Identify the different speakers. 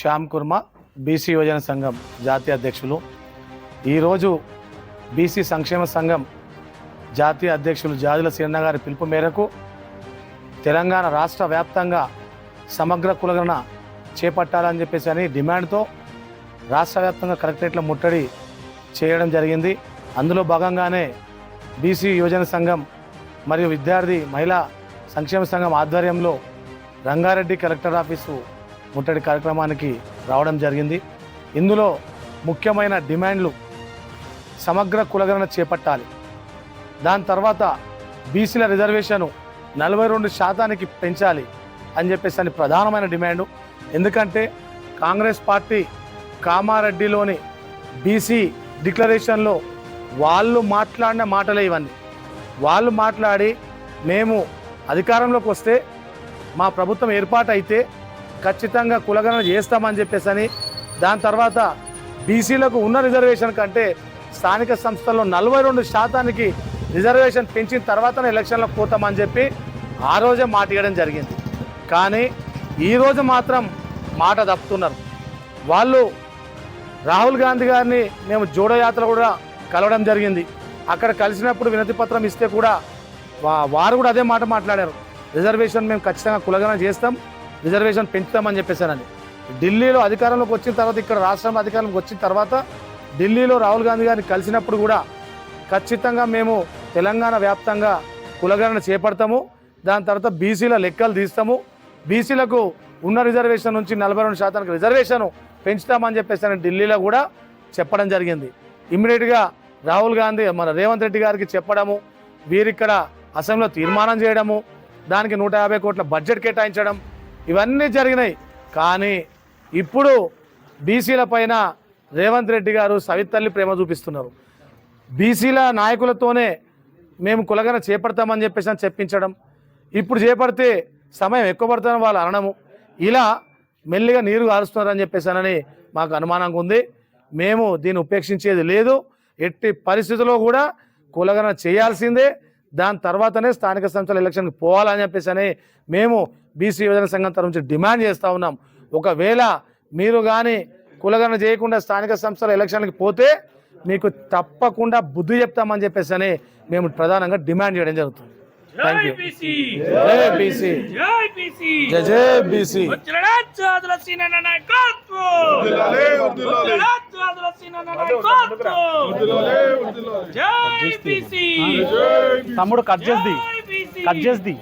Speaker 1: శ్యామ్ కుర్మ BC యువజన సంఘం జాతీయ అధ్యక్షులు. ఈరోజు బీసీ సంక్షేమ సంఘం జాతీయ అధ్యక్షులు జాజుల సీరన్న గారి పిలుపు మేరకు తెలంగాణ రాష్ట్ర వ్యాప్తంగా సమగ్ర కులగణన చేపట్టాలని చెప్పేసి అని డిమాండ్తో రాష్ట్ర వ్యాప్తంగా కలెక్టరేట్ల ముట్టడి చేయడం జరిగింది. అందులో భాగంగానే బీసీ యువజన సంఘం మరియు విద్యార్థి మహిళా సంక్షేమ సంఘం ఆధ్వర్యంలో రంగారెడ్డి కలెక్టర్ ఆఫీసు ముట్టడి కార్యక్రమానికి రావడం జరిగింది. ఇందులో ముఖ్యమైన డిమాండ్లు సమగ్ర కులగణన చేపట్టాలి. దాని తర్వాత బీసీల రిజర్వేషను నలభై రెండు శాతానికి పెంచాలి అని చెప్పేసి అని ప్రధానమైన డిమాండు. ఎందుకంటే కాంగ్రెస్ పార్టీ కామారెడ్డిలోని బీసీ డిక్లరేషన్లో వాళ్ళు మాట్లాడిన మాటలే ఇవన్నీ. వాళ్ళు మాట్లాడి మేము అధికారంలోకి వస్తే మా ప్రభుత్వం ఏర్పాటు అయితే ఖచ్చితంగా కులగణన చేస్తామని చెప్పేసి అని దాని తర్వాత బీసీలకు ఉన్న రిజర్వేషన్ కంటే స్థానిక సంస్థల్లో నలభై రెండు శాతానికి రిజర్వేషన్ పెంచిన తర్వాతనే ఎలక్షన్లకు పోతామని చెప్పి ఆ రోజే మాట ఇవ్వడం జరిగింది. కానీ ఈరోజు మాత్రం మాట తప్పుతున్నారు. వాళ్ళు రాహుల్ గాంధీ గారిని మేము జోడయాత్ర కూడా కలవడం జరిగింది. అక్కడ కలిసినప్పుడు వినతి పత్రం ఇస్తే కూడా వారు కూడా అదే మాట మాట్లాడారు. రిజర్వేషన్ మేము ఖచ్చితంగా కులగన చేస్తాం. రిజర్వేషన్ పెంచుతామని చెప్పేశారని ఢిల్లీలో అధికారంలోకి వచ్చిన తర్వాత ఇక్కడ రాష్ట్రంలో అధికారంలోకి వచ్చిన తర్వాత ఢిల్లీలో రాహుల్ గాంధీ గారిని కలిసినప్పుడు కూడా ఖచ్చితంగా మేము తెలంగాణ వ్యాప్తంగా కులగణన చేపడతాము. దాని తర్వాత బీసీల లెక్కలు తీస్తాము. బీసీలకు ఉన్న రిజర్వేషన్ నుంచి నలభై రెండు శాతానికి రిజర్వేషన్ పెంచుతామని చెప్పేసి ఢిల్లీలో కూడా చెప్పడం జరిగింది. ఇమ్మీడియట్గా రాహుల్ గాంధీ మన రేవంత్ రెడ్డి గారికి చెప్పడము వీరిక్కడ అసెంబ్లీలో తీర్మానం చేయడము దానికి నూట యాభై కోట్ల బడ్జెట్ కేటాయించడం ఇవన్నీ జరిగినాయి. కానీ ఇప్పుడు బీసీల పైన రేవంత్ రెడ్డి గారు సవితల్లి ప్రేమ చూపిస్తున్నారు. బీసీల నాయకులతోనే మేము కులగన చేపడతామని చెప్పేసి అని చెప్పించడం. ఇప్పుడు చేపడితే సమయం ఎక్కువ పడుతుందని వాళ్ళు అనడము. ఇలా మెల్లిగా నీరు కారుస్తున్నారని చెప్పేసానని మాకు అనుమానంగా ఉంది. మేము దీన్ని ఉపేక్షించేది లేదు. ఎట్టి పరిస్థితుల్లో కూడా కులగన చేయాల్సిందే. దాని తర్వాతనే స్థానిక సంస్థల ఎలక్షన్కి పోవాలని చెప్పేసి అని మేము బీసీ యువజన సంఘం తరఫు నుంచి డిమాండ్ చేస్తూ ఉన్నాం. ఒకవేళ మీరు కానీ కులగన చేయకుండా స్థానిక సంస్థల ఎలక్షన్కి పోతే మీకు తప్పకుండా బుద్ధి చెప్తామని చెప్పేసి అని మేము ప్రధానంగా డిమాండ్ చేయడం జరుగుతుంది. థ్యాంక్ యూ
Speaker 2: బీసీ
Speaker 1: జై బీసీ
Speaker 2: జై బీసీ
Speaker 1: జై జై బీసీ
Speaker 2: వచ్చలడా చాదుల సీనన్న నాయకత్వం. వచ్చలడా చాదుల సీనన్న నాయకత్వం. జై బీసీ
Speaker 1: తమ్ముడు కట్ చేసి
Speaker 2: జై బీసీ
Speaker 1: కట్ చేసి